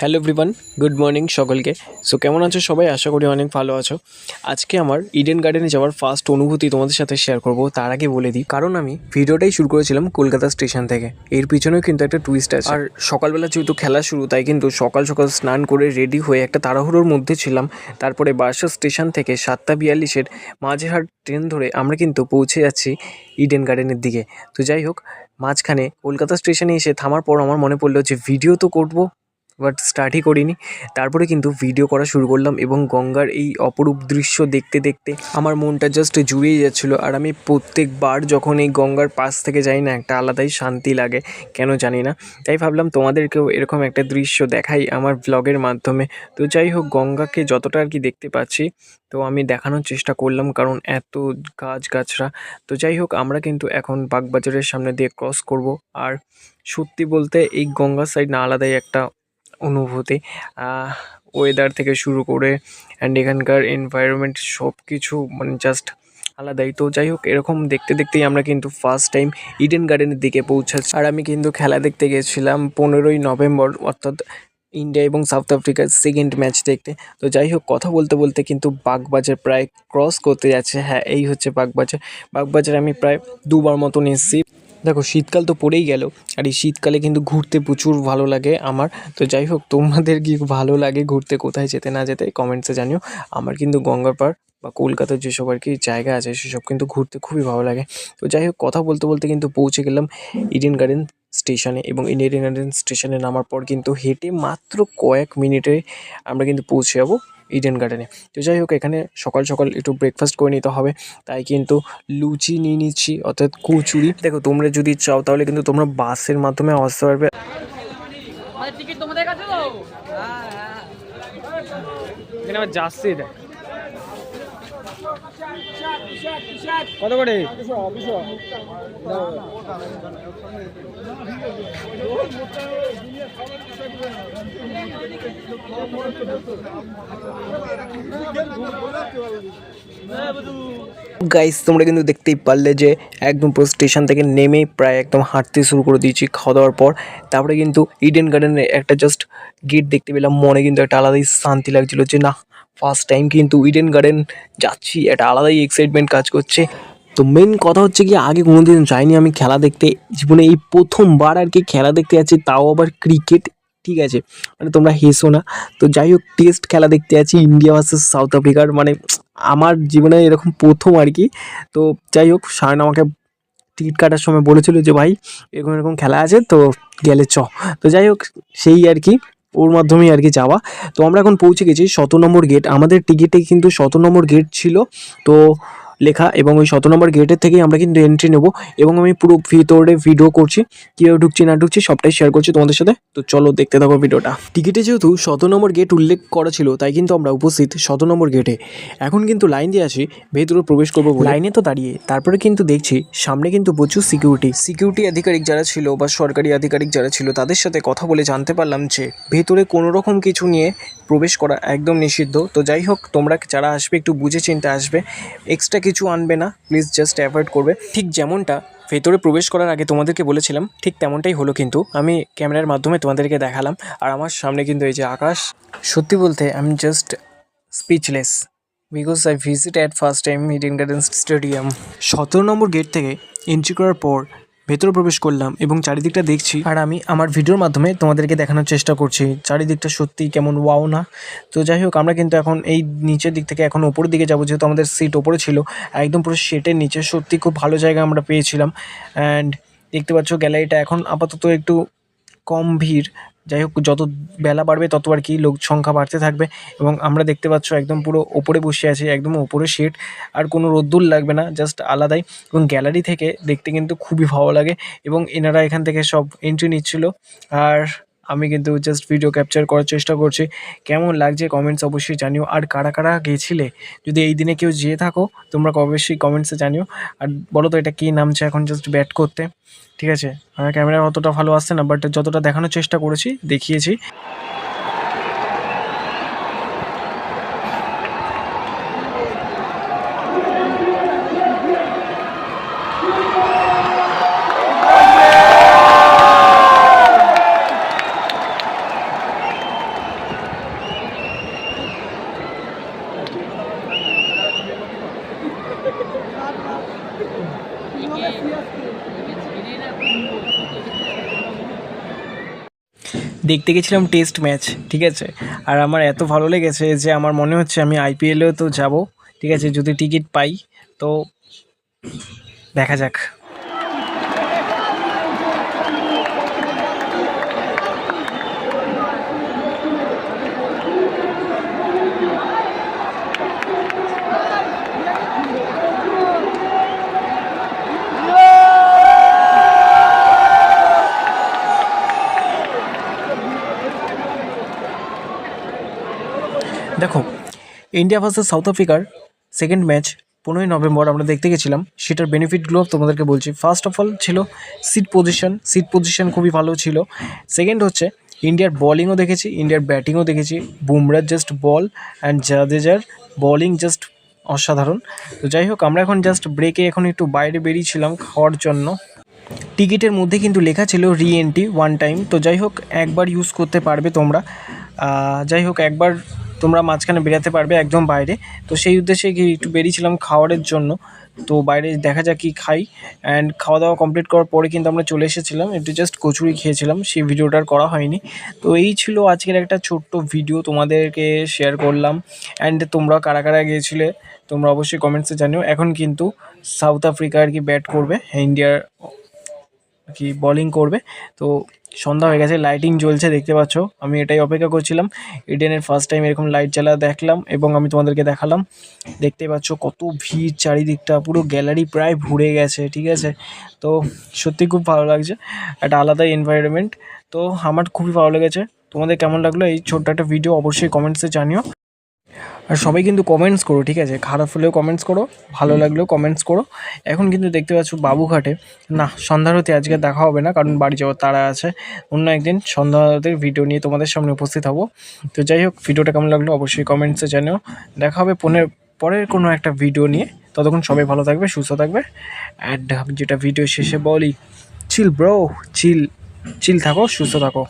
Hello everyone good morning সকলকে। So কেমন আছো সবাই? আশা করি অনেক ভালো আছো। আজকে আমার ইডেন গার্ডেনে যাওয়ার ফার্স্ট অনুভূতি তোমাদের সাথে শেয়ার করব, তার আগে বলে দিই, কারণ আমি ভিডিওটাই শুরু করেছিলাম কলকাতা স্টেশন থেকে। এর পিছনেও কিন্তু একটা টুইস্ট আছে। আর সকালবেলা যেহেতু খেলা শুরু, তাই কিন্তু সকাল সকাল স্নান করে রেডি হয়ে একটা তাড়াহুড়োর মধ্যে ছিলাম। তারপরে বারাসাত স্টেশন থেকে সাতটা বিয়াল্লিশের মাঝেহাট ট্রেন ধরে আমরা কিন্তু পৌঁছে যাচ্ছি ইডেন গার্ডেনের দিকে। তো যাই হোক, মাঝখানে কলকাতা স্টেশনে এসে থামার পর আমার মনে পড়ল যে ভিডিও তো করব বাট স্টার্টই করিনি। তারপরে কিন্তু ভিডিও করা শুরু করলাম এবং গঙ্গার এই অপরূপ দৃশ্য দেখতে দেখতে আমার মনটা জাস্ট জুড়িয়ে যাচ্ছিল। আর আমি প্রত্যেকবার যখন এই গঙ্গার পাশ থেকে যাই না, একটা আলাদাই শান্তি লাগে, কেন জানি না। তাই ভাবলাম তোমাদেরকেও এরকম একটা দৃশ্য দেখাই আমার ব্লগের মাধ্যমে। তো যাই হোক, গঙ্গাকে যতটা আর কি দেখতে পাচ্ছি, তো আমি দেখানোর চেষ্টা করলাম কারণ এত গাছ গাছরা তো যাই হোক, আমরা কিন্তু এখন বাগবাজারের সামনে দিয়ে ক্রস করব। আর সত্যি বলতে এই গঙ্গার সাইড না আলাদাই একটা অনুভূতি। ওয়েদার থেকে শুরু করে অ্যান্ড এখানকার এনভায়রনমেন্ট সব কিছু মানে জাস্ট আলাদাই। তো যাই হোক, এরকম দেখতে দেখতেই আমরা কিন্তু ফার্স্ট টাইম ইডেন গার্ডেনের দিকে পৌঁছাচ্ছি। আর আমি কিন্তু খেলা দেখতে গেছিলাম পনেরোই নভেম্বর, অর্থাৎ ইন্ডিয়া এবং সাউথ আফ্রিকার সেকেন্ড ম্যাচ দেখতে। তো যাই হোক, কথা বলতে বলতে কিন্তু বাগবাজার প্রায় ক্রস করতে যাচ্ছে। হ্যাঁ এই হচ্ছে বাগবাজার। বাগবাজার আমি প্রায় দুবার মতন এসেছি। দেখো, শীতকাল তো পড়েই গেল। আর এই শীতকালে কিন্তু ঘুরতে প্রচুর ভালো লাগে আমার। তো যাই হোক, তোমাদের কি ভালো লাগে ঘুরতে, কোথায় যেতে না যেতে কমেন্টসে জানিও। আমার কিন্তু গঙ্গার পাড় বা কলকাতার যেসব আর কি জায়গা আছে সেসব কিন্তু ঘুরতে খুবই ভালো লাগে। তো যাই হোক, কথা বলতে বলতে কিন্তু পৌঁছে গেলাম ইডেন গার্ডেন স্টেশনে এবং ইডেন গার্ডেন স্টেশনে নামার পর কিন্তু হেঁটে মাত্র কয়েক মিনিটে আমরা কিন্তু পৌঁছে যাব। ইডেন গার্ডেনে তো যাই হোক এখানে সকাল সকাল একটু ব্রেকফাস্ট করে নিতে হবে। তাই কিন্তু লুচি নিয়ে নিচ্ছি অর্থাৎ কুচুরি। দেখো তোমরা যদি চাও তাহলে কিন্তু তোমরা বাসের মাধ্যমে আসতে পারবে। টিকিট তোমাদের কাছে আবার যাচ্ছে দেখ। কত করে? গাইস তোমরা কিন্তু দেখতেই পারলে যে একদম পুরো স্টেশন থেকে নেমে প্রায় একদম হাঁটতে শুরু করে দিয়েছি খাওয়া দাওয়ার পর। তারপরে কিন্তু ইডেন গার্ডেনের একটা জাস্ট গেট দেখতে পেলাম। মনে কিন্তু একটা আলাদাই শান্তি লাগছিল যে না ফার্স্ট টাইম কিন্তু উইডেন গার্ডেন যাচ্ছি একটা আলাদাই এক্সাইটমেন্ট কাজ করছে। তো মেন কথা হচ্ছে কি আগে কোনোদিন যাইনি আমি খেলা দেখতে। জীবনে এই প্রথমবার আর কি খেলা দেখতে যাচ্ছি, তাও আবার ক্রিকেট ঠিক আছে? মানে তোমরা হেসো না। তো যাই হোক টেস্ট খেলা দেখতে যাচ্ছি ইন্ডিয়া ভার্সেস সাউথ আফ্রিকার মানে আমার জীবনে এরকম প্রথম আর কি। তো যাই হোক সায়ন আমাকে টিকিট কাটার সময় বলেছিল যে, ভাই, এরকম এরকম খেলা আছে, তো গেলে চ। তো যাই হোক, সেই আর কি। ওর মাধ্যমেই আর কি যাওয়া। তো আমরা এখন পৌঁছে গেছি, শত নম্বর গেট আমাদের টিকিটে কিন্তু শত নম্বর গেট ছিল। তো লেখা এবং ওই শত নম্বর গেটের থেকেই আমরা কিন্তু এন্ট্রি নেব এবং আমি পুরো ভিতরে ভিডিও করছি কীভাবে ঢুকছি না ঢুকছি সবটাই শেয়ার করছি তোমাদের সাথে। তো চলো দেখতে থাকো ভিডিওটা টিকিটে যেহেতু শত নম্বর গেট উল্লেখ করা ছিল তাই কিন্তু আমরা উপস্থিত শত নম্বর গেটে এখন কিন্তু লাইন দিয়ে আসি ভেতরে প্রবেশ করব লাইনে তো দাঁড়িয়ে তারপরে কিন্তু দেখছি সামনে কিন্তু প্রচুর সিকিউরিটি সিকিউরিটি আধিকারিক যারা ছিল বা সরকারি আধিকারিক যারা ছিল তাদের সাথে কথা বলে জানতে পারলাম যে ভেতরে কোনো রকম কিছু নিয়ে প্রবেশ করা একদম নিষিদ্ধ। তো যাই হোক তোমরা যারা আসবে একটু বুঝে চিন্তে আসবে। এক্সট্রা কিছু আনবে না। প্লিজ জাস্ট অ্যাভয়েড করবে। ঠিক যেমনটা ভেতরে প্রবেশ করার আগে তোমাদেরকে বলেছিলাম, ঠিক তেমনটাই হলো কিন্তু। আমি ক্যামেরার মাধ্যমে তোমাদেরকে দেখালাম। আর আমার সামনে কিন্তু এই যে আকাশ, সত্যি বলতে আমি just speechless because I visit at first time Eden Garden stadium সতেরো নম্বর গেট থেকে এন্ট্রি করার পর ভেতরে প্রবেশ করলাম এবং চারিদিকটা দেখছি। আর আমি আমার ভিডিওর মাধ্যমে তোমাদেরকে দেখানোর চেষ্টা করছি, চারিদিকটা সত্যি কেমন ওয়াও না? তো যাই হোক, আমরা কিন্তু এখন এই নিচের দিক থেকে এখন ওপরের দিকে যাব, যেহেতু আমাদের সিট ওপরে ছিল, একদম পুরো শেটের নিচে। সত্যি খুব ভালো জায়গা আমরা পেয়েছিলাম। অ্যান্ড দেখতে পাচ্ছ গ্যালারিটা এখন আপাতত একটু কম ভিড়। যাই হোক, যত বেলা বাড়বে তত আর কি লোক সংখ্যা বাড়তে থাকবে এবং আমরা দেখতে পাচ্ছ একদম পুরো ওপরে বসে আছি, একদম ওপরে শেড আর কোনো রোদ্দুর লাগবে না জাস্ট আলাদাই এবং গ্যালারি থেকে দেখতে কিন্তু খুবই ভালো লাগে এবং এনারা এখান থেকে সব এন্ট্রি নিচ্ছিল। আর আমি কিন্তু জাস্ট ভিডিও ক্যাপচার করার চেষ্টা করছি। কেমন লাগছে কমেন্টস অবশ্যই জানিও। আর কারা কারা গেছিলে? যদি এই দিনে কেউ যেয়ে থাকো, তোমরা অবশ্যই কমেন্টসে জানিও। আর বলো তো, এটা কী নামছে এখন জাস্ট ব্যাট করতে? ঠিক আছে? আমার ক্যামেরা অতটা ভালো আসছে না বাট যতটা দেখানোর চেষ্টা করেছি, দেখিয়েছি। দেখতে গেছিলাম টেস্ট ম্যাচ ঠিক আছে? আর আমার এত ভালো লেগেছে যে আমার মনে হচ্ছে আমি আইপিএলেও তো যাব, ঠিক আছে? যদি টিকিট পাই, তো দেখা যাক। দেখো ইন্ডিয়া ভার্সেস সাউথ আফ্রিকার সেকেন্ড ম্যাচ পনেরোই নভেম্বর আমরা দেখতে গেছিলাম। সেটার বেনিফিটগুলো তোমাদেরকে বলছি। ফার্স্ট অফ অল ছিল সিট পজিশন সিট পজিশন খুবই ভালো ছিল। সেকেন্ড হচ্ছে ইন্ডিয়ার বলিংও দেখেছি ইন্ডিয়ার ব্যাটিংও দেখেছি। বুমরার জাস্ট বল অ্যান্ড জাদেজার বলিং জাস্ট অসাধারণ। তো যাই হোক, আমরা এখন জাস্ট ব্রেকে এখন একটু বাইরে বেরিয়েছিলাম খাওয়ার জন্য। টিকিটের মধ্যে কিন্তু লেখা ছিল রি এন্ট্রি ওয়ান টাইম তো যাই হোক, একবার ইউজ করতে পারবে তোমরা। যাই হোক, একবার তোমরা মাঝখানে বেরাতে পারবে একদম বাইরে। তো সেই উদ্দেশ্যে একটু বেরিয়েছিলাম খাওয়ারের জন্য। তো বাইরে দেখা যাক কি খাই। অ্যান্ড খাওয়া দাওয়া কমপ্লিট করার পরে কিন্তু আমরা চলে এসেছিলাম। একটু জাস্ট কচুরি খেয়েছিলাম। সেই ভিডিওটা আর করা হয়নি। তো এই ছিল আজকের একটা ছোট্ট ভিডিও তোমাদেরকে শেয়ার করলাম। অ্যান্ড তোমরা কারা কারা গিয়েছিলে, তোমরা অবশ্যই কমেন্টসে জানিও। এখন কিন্তু সাউথ আফ্রিকা আর কি ব্যাট করবে। ইন্ডিয়ার কি বোলিং করবে। তো সন্ধ্যা হয়ে গেছে লাইটিং জ্বলছে, দেখতে পাচ্ছ। আমি এটাই অপেক্ষা করছিলাম। ইডেনের ফার্স্ট টাইম এরকম লাইট জ্বালা দেখলাম এবং আমি তোমাদেরকে দেখালাম। দেখতে পাচ্ছ কত ভিড় চারিদিকটা, পুরো গ্যালারি প্রায় ভরে গেছে, ঠিক আছে? তো সত্যি খুব ভালো লাগছে। একটা আলাদাই এনভায়রনমেন্ট তো আমার খুবই ভালো লেগেছে। তোমাদের কেমন লাগল? এই ছোট্ট একটা ভিডিও অবশ্যই কমেন্টসে জানিও। আর সবাই কিন্তু কমেন্টস করো ঠিক আছে? খারাপ হলেও কমেন্টস করো ভালো লাগলেও কমেন্টস করো। এখন কিন্তু দেখতে পাচ্ছ বাবুঘাটে না সন্ধ্যার হতে আজকে দেখা হবে না কারণ বাড়ি যাওয়ার তারা আছে। অন্য একদিন সন্ধ্যা হতে ভিডিও নিয়ে তোমাদের সামনে উপস্থিত হব। তো যাই হোক ভিডিওটা কেমন লাগল অবশ্যই কমেন্টসে জানিও। দেখা হবে পনেরো পরের কোনো একটা ভিডিও নিয়ে। ততক্ষণ সবাই ভালো থাকবে সুস্থ থাকবে। অ্যান্ড যেটা ভিডিও শেষে বলি চিল ব্রো চিল চিল থাকো সুস্থ থাকো।